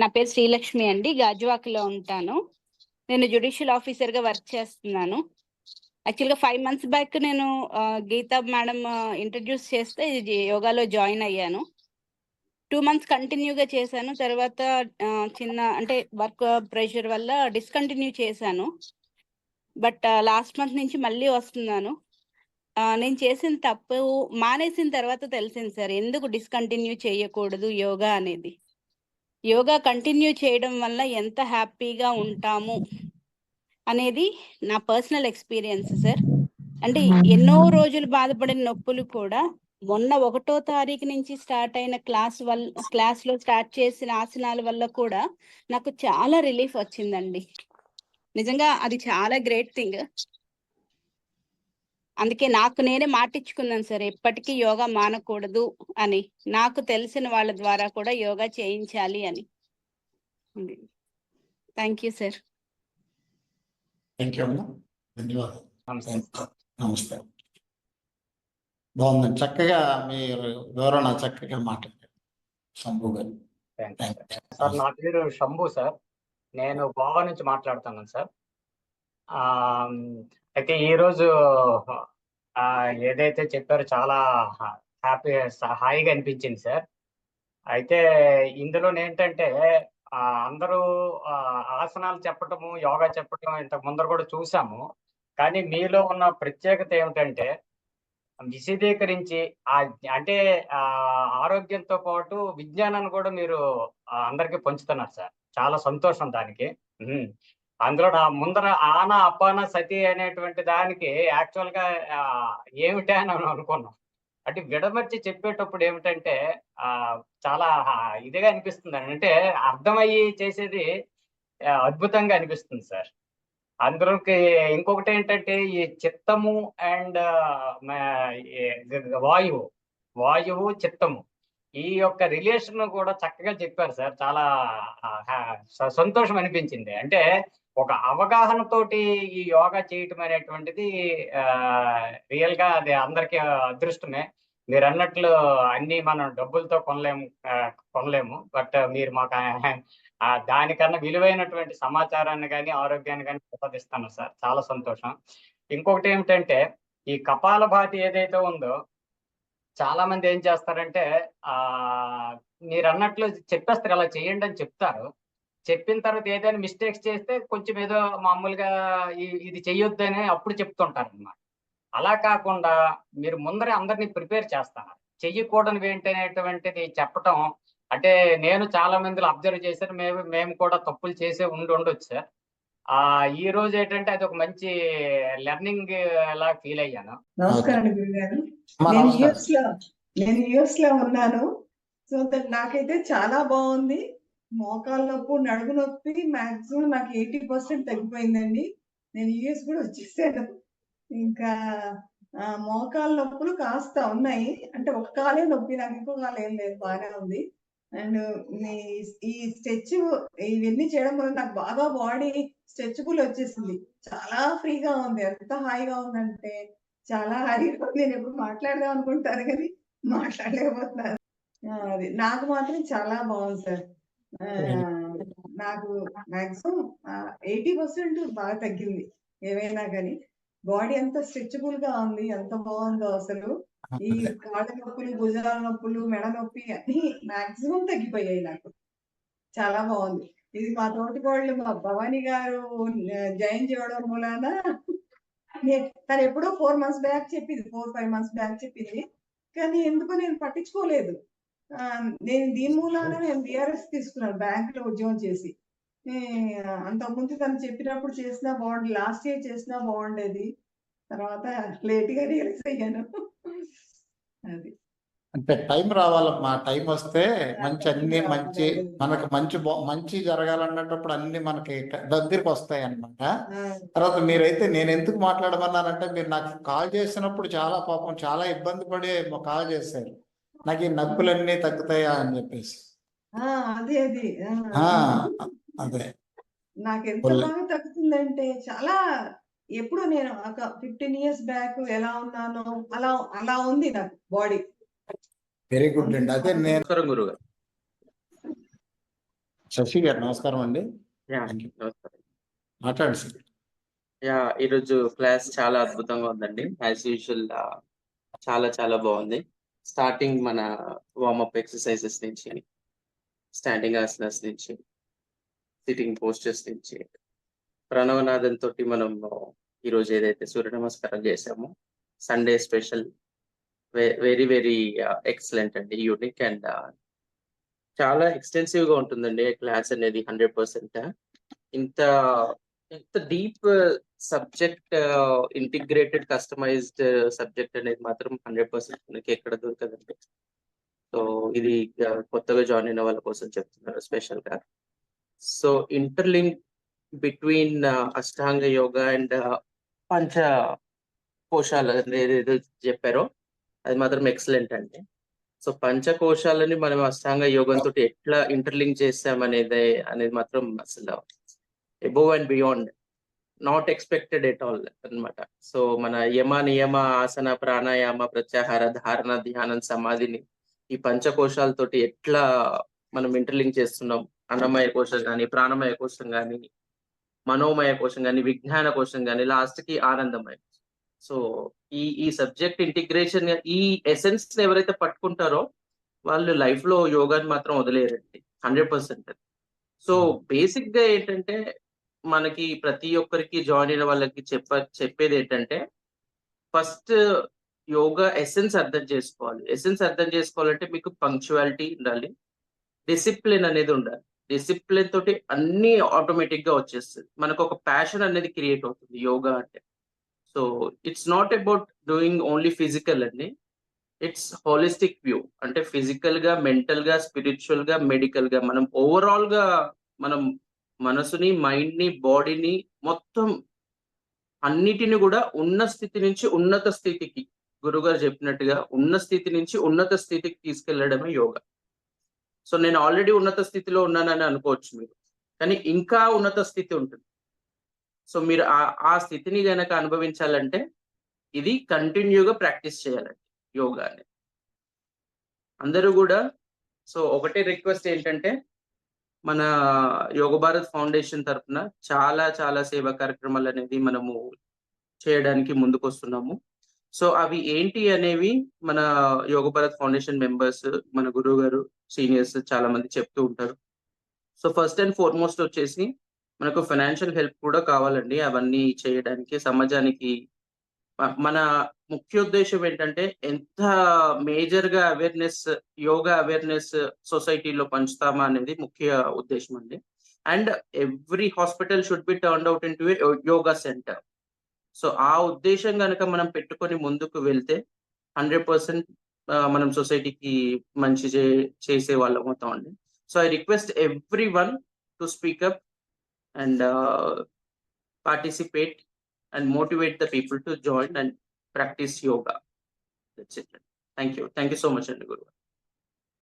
నా పేరు శ్రీలక్ష్మి అండి గాజువాకలో ఉంటాను. నేను జ్యుడిషియల్ ఆఫీసర్గా వర్క్ చేస్తున్నాను. యాక్చువల్గా ఫైవ్ మంత్స్ బ్యాక్ నేను గీతా మేడం ఇంట్రడ్యూస్ చేస్తే యోగాలో జాయిన్ అయ్యాను. టూ మంత్స్ కంటిన్యూగా చేశాను. తర్వాత చిన్న అంటే వర్క్ ప్రెషర్ వల్ల డిస్కంటిన్యూ చేశాను. బట్ లాస్ట్ మంత్ నుంచి మళ్ళీ వస్తున్నాను. నేను చేసిన తప్పు మానేసిన తర్వాత తెలిసింది సార్ ఎందుకు డిస్కంటిన్యూ చేయకూడదు యోగా అనేది? యోగా కంటిన్యూ చేయడం వల్ల ఎంత హ్యాపీగా ఉంటాము అనేది నా పర్సనల్ ఎక్స్పీరియన్స్ సార్. అంటే ఎన్నో రోజులు బాధపడిన నొప్పులు కూడా మొన్న ఒకటో తారీఖు నుంచి స్టార్ట్ అయిన క్లాస్ వల్ల క్లాస్లో స్టార్ట్ చేసిన ఆసనాల వల్ల కూడా నాకు చాలా రిలీఫ్ వచ్చిందండి. నిజంగా అది చాలా గ్రేట్ థింగ్. అందుకే నాకు నేనే మాటిచ్చుకున్నాను సార్ ఎప్పటికీ యోగా మానకూడదు అని. నాకు తెలిసిన వాళ్ళ ద్వారా కూడా యోగా చేయించాలి అని. Thank you sir. Thank you అమ్మా. ధన్యవాదాలు. నమస్తే. బాగుందండి. చక్కగా మీరు వివరణ చక్కగా మాట్లాడారు. శంభు గారు. సార్. సార్ నా పేరు శంభు సార్. నేను గోవా నుంచి మాట్లాడుతున్నాను సార్. ఆ, అయితే ఈరోజు ఆ, ఏదైతే చెప్పారో చాలా హ్యాపీ హాయిగా అనిపించింది సార్. అయితే ఇందులో ఏంటంటే అందరూ ఆ, ఆసనాలు చెప్పటము యోగా చెప్పటం ఇంతకు ముందర కూడా చూసాము. కానీ మీలో ఉన్న ప్రత్యేకత ఏమిటంటే విశదీకరించి ఆ అంటే ఆ ఆరోగ్యంతో పాటు విజ్ఞానాన్ని కూడా మీరు అందరికీ పంచుతున్నారు సార్. చాలా సంతోషం దానికి. అందులో నా ముందర ఆన అపాన సతి అనేటువంటి దానికి యాక్చువల్గా ఆ, ఏమిటి అని అనుకున్నాం. అంటే విడమర్చి చెప్పేటప్పుడు ఏమిటంటే ఆ చాలా ఇదిగా అనిపిస్తుంది అంటే అర్థమయ్యి చేసేది అద్భుతంగా అనిపిస్తుంది సార్. అందులోకి ఇంకొకటి ఏంటంటే ఈ చిత్తము అండ్ వాయువు వాయువు చిత్తము. ఈ యొక్క రిలేషన్ కూడా చక్కగా చెప్పారు సార్. చాలా సంతోషం అనిపించింది. అంటే ఒక అవగాహనతోటి ఈ యోగా చేయటం అనేటువంటిది రియల్గా అది అందరికీ అదృష్టమే. మీరు అన్నట్లు అన్ని మనం డబ్బులతో కొనలేము కొనలేము. బట్ మీరు మాకు దానికన్నా విలువైనటువంటి సమాచారాన్ని కానీ ఆరోగ్యాన్ని కానీ ప్రసాదిస్తాను సార్. చాలా సంతోషం. ఇంకొకటి ఏమిటంటే ఈ కపాలభాతి ఏదైతే ఉందో చాలా మంది ఏం చేస్తారంటే ఆ మీరు అన్నట్లు చెప్పేస్తారు అలా చేయండి అని చెప్తారు. చెప్పిన తర్వాత ఏదైనా మిస్టేక్స్ చేస్తే కొంచెం ఏదో మామూలుగా ఇది చెయ్యొద్దని అప్పుడు చెప్తుంటారు అన్నమాట అలా కాకుండా మీరు ముందరే అందరినీ ప్రిపేర్ చేస్తారు చెయ్యకూడనివి ఏంటి అనేటువంటిది చెప్పటం అంటే నేను చాలా మందిలో అబ్జర్వ్ చేశాను. మేము మేము కూడా తప్పులు చేసే ఉండి ఉండొచ్చు సార్. ఆ ఈ రోజు ఏంటంటే అది ఒక మంచి లెర్నింగ్ లా ఫీల్ అయ్యాను. నమస్కారం గురుగారు. నేను యుఎస్లో నేను యుఎస్లో ఉన్నాను. సో నాకైతే చాలా బాగుంది. మోకాల నొప్పి నడుము నొప్పి మాక్సిమం నాకు ఎయిటీ పర్సెంట్ తగ్గిపోయిందండి. నేను యుఎస్ కూడా వచ్చేసాను. ఇంకా మోకాల నొప్పులు కాస్త ఉన్నాయి. అంటే ఒక కాలే నొప్పి నాకు ఇంకో కాలు ఏం లేదు బాగానే ఉంది. అండ్ ఈ స్ట్రెచ్ ఇవన్నీ చేయడం వల్ల నాకు బాగా బాడీ స్ట్రెచబుల్ వచ్చేసింది. చాలా ఫ్రీగా ఉంది. ఎంత హాయిగా ఉందంటే చాలా హాయిగా ఉంది. నేను ఎప్పుడు మాట్లాడదాం అనుకుంటాను కానీ మాట్లాడలేకపోతున్నాను. అది నాకు మాత్రం చాలా బాగుంది సార్. నాకు మాక్సిమం ఎయిటీ పర్సెంట్ బాగా తగ్గింది. ఏమైనా కానీ బాడీ ఎంత స్ట్రెచబుల్గా ఉంది ఎంత బాగుందో అసలు. ఈ కాళ్ళ నొప్పులు భుజాల నొప్పులు మెడ నొప్పి అన్ని మాక్సిమం తగ్గిపోయాయి నాకు. చాలా బాగుంది. ఇది మా తోటి కోళ్ళు మా భవానీ గారు జాయిన్ చేయడం మూలాన తను ఎప్పుడో ఫోర్ మంత్స్ బ్యాక్ చెప్పింది ఫోర్ ఫైవ్ మంత్స్ బ్యాక్ చెప్పింది. కానీ ఎందుకో నేను పట్టించుకోలేదు. నేను దీని మూలాన నేను బిఆర్ఎస్ తీసుకున్నాను బ్యాంక్లో ఉద్యోగం చేసి. అంతకుముందు తను చెప్పినప్పుడు చేసినా బాగుంది లాస్ట్ ఇయర్ చేసినా బాగుండేది. తర్వాత లేట్గా రియలైజ్ అయ్యాను. అది. అంటే టైం రావాలమ్మా టైం వస్తే మంచి అన్ని మంచి మనకు మంచి మంచి జరగాలన్నప్పుడు అన్ని మనకి దగ్గరికి వస్తాయి అన్నమాట ఆ, తర్వాత మీరైతే నేను ఎందుకు మాట్లాడమన్నానంటే మీరు నాకు కాల్ చేసినప్పుడు చాలా పాపం చాలా ఇబ్బంది పడి కాల్ చేశారు. నాకు ఈ నొప్పులన్నీ తగ్గుతాయా అని చెప్పేసి. ఆ, అదే అది. అదే. నాకు ఎంత. బాగా తగ్గుతుందంటే చాలా ఎప్పుడు నేను ఒక ఫిఫ్టీన్ ఇయర్స్ బ్యాక్ ఎలా ఉన్నానో అలా అలా ఉంది నాకు బాడీ. వెరీ గుడ్ అండి. అదే నేను నమస్కారం గురుగారు శశి గారు నమస్కారం అండి. మాట్లాడండి సార్ యా ఈరోజు క్లాస్ చాలా అద్భుతంగా ఉందండి. యాజ్ యూజువల్ చాలా చాలా బాగుంది. స్టార్టింగ్ మన వార్మప్ ఎక్సర్సైజెస్ నుంచి స్టాండింగ్ ఆసనాస్ నుంచి సిట్టింగ్ పోస్టర్స్ నుంచి ప్రణవనాథన్ తోటి మనం ఈరోజు ఏదైతే సూర్య నమస్కారం చేసామో Sunday special very very excellent అండి యూనిక్ అండ్ uh, చాలా ఎక్స్టెన్సివ్గా ఉంటుందండి క్లాస్ అనేది హండ్రెడ్ పర్సెంట్ ఇంత ఇంత deep subject integrated customized subject అనేది మాత్రం హండ్రెడ్ పర్సెంట్ మనకి ఎక్కడ దొరకదండి. సో ఇది కొత్తగా జాయిన్ అయిన వాళ్ళ కోసం చెప్తున్నారు స్పెషల్గా so interlink between ashtanga yoga and పంచ కోశాలు ఏదైతే చెప్పారో అది మాత్రం ఎక్సలెంట్ అండి. సో పంచకోశాలని మనం అష్టాంగ యోగంతో ఎట్లా ఇంటర్లింక్ చేస్తామనేది అనేది మాత్రం అసలు above and beyond. Not expected at all అన్నమాట. సో మన యమ నియమ ఆసన ప్రాణాయామ ప్రత్యాహార ధారణ ధ్యానం సమాధిని ఈ పంచకోశాలతోటి ఎట్లా మనం ఇంటర్లింక్ చేస్తున్నాం? అన్నమయ కోశం కానీ ప్రాణమయ కోశం కానీ మనోమయ కోశం కానీ విజ్ఞాన కోశం కానీ లాస్ట్కి ఆనందమయ సో ఈ ఈ సబ్జెక్ట్ ఇంటిగ్రేషన్ ఈ ఎసెన్స్ ఎవరైతే పట్టుకుంటారో వాళ్ళు లైఫ్లో యోగాని మాత్రం వదిలేరండి. హండ్రెడ్ పర్సెంట్ సో బేసిక్గా ఏంటంటే మనకి ప్రతి ఒక్కరికి జాయిన్ అయిన వాళ్ళకి చెప్ప చెప్పేది ఏంటంటే ఫస్ట్ యోగా ఎసెన్స్ అర్థం చేసుకోవాలి. ఎసెన్స్ అర్థం చేసుకోవాలంటే మీకు పంక్చువాలిటీ ఉండాలి. డిసిప్లిన్ అనేది ఉండాలి. డిసిప్లిన్ తోటి అన్ని ఆటోమేటిక్గా వచ్చేస్తుంది. మనకు ఒక ప్యాషన్ అనేది క్రియేట్ అవుతుంది యోగా అంటే. So it's not about doing only physical అండి. ఇట్స్ హోలిస్టిక్ వ్యూ అంటే ఫిజికల్గా మెంటల్గా స్పిరిచువల్గా మెడికల్గా మనం ఓవరాల్గా మనం మనసుని మైండ్ని బాడీని మొత్తం అన్నిటిని కూడా ఉన్న స్థితి నుంచి ఉన్నత స్థితికి గురుగారు చెప్పినట్టుగా ఉన్న స్థితి నుంచి ఉన్నత స్థితికి తీసుకెళ్ళడమే యోగా. సో నేను ఆల్రెడీ ఉన్నత స్థితిలో ఉన్నానని అనుకోవచ్చు మీరు. కానీ ఇంకా ఉన్నత స్థితి ఉంటుంది. సో మీరు ఆ ఆ స్థితిని కనుక అనుభవించాలంటే ఇది కంటిన్యూగా ప్రాక్టీస్ చేయాలండి యోగా అనేది అందరూ కూడా సో ఒకటే రిక్వెస్ట్ ఏంటంటే మన యోగ భారత్ ఫౌండేషన్ తరఫున చాలా చాలా సేవా కార్యక్రమాలు అనేది మనము చేయడానికి ముందుకు వస్తున్నాము సో అవి ఏంటి అనేవి మన యోగ భారత్ ఫౌండేషన్ మెంబర్స్ మన గురువు గారు సీనియర్స్ చాలా మంది చెప్తూ ఉంటారు. సో ఫస్ట్ అండ్ ఫార్మోస్ట్ వచ్చేసి మనకు ఫైనాన్షియల్ హెల్ప్ కూడా కావాలండి. అవన్నీ చేయడానికి సమాజానికి మన ముఖ్య ఉద్దేశం ఏంటంటే ఎంత మేజర్గా అవేర్నెస్ యోగా అవేర్నెస్ సొసైటీలో పంచుతామా అనేది ముఖ్య ఉద్దేశం అండి. And every hospital should be turn out into yoga center. So ఆ ఉద్దేశం కనుక మనం పెట్టుకొని ముందుకు వెళ్తే హండ్రెడ్ పర్సెంట్ మనం సొసైటీకి మంచి చే- చేసే వాళ్ళం అవుతాం అండి. So I request everyone to speak up and participate and motivate the people to join and practice yoga. That's it. Thank you. Thank you so much, Guru.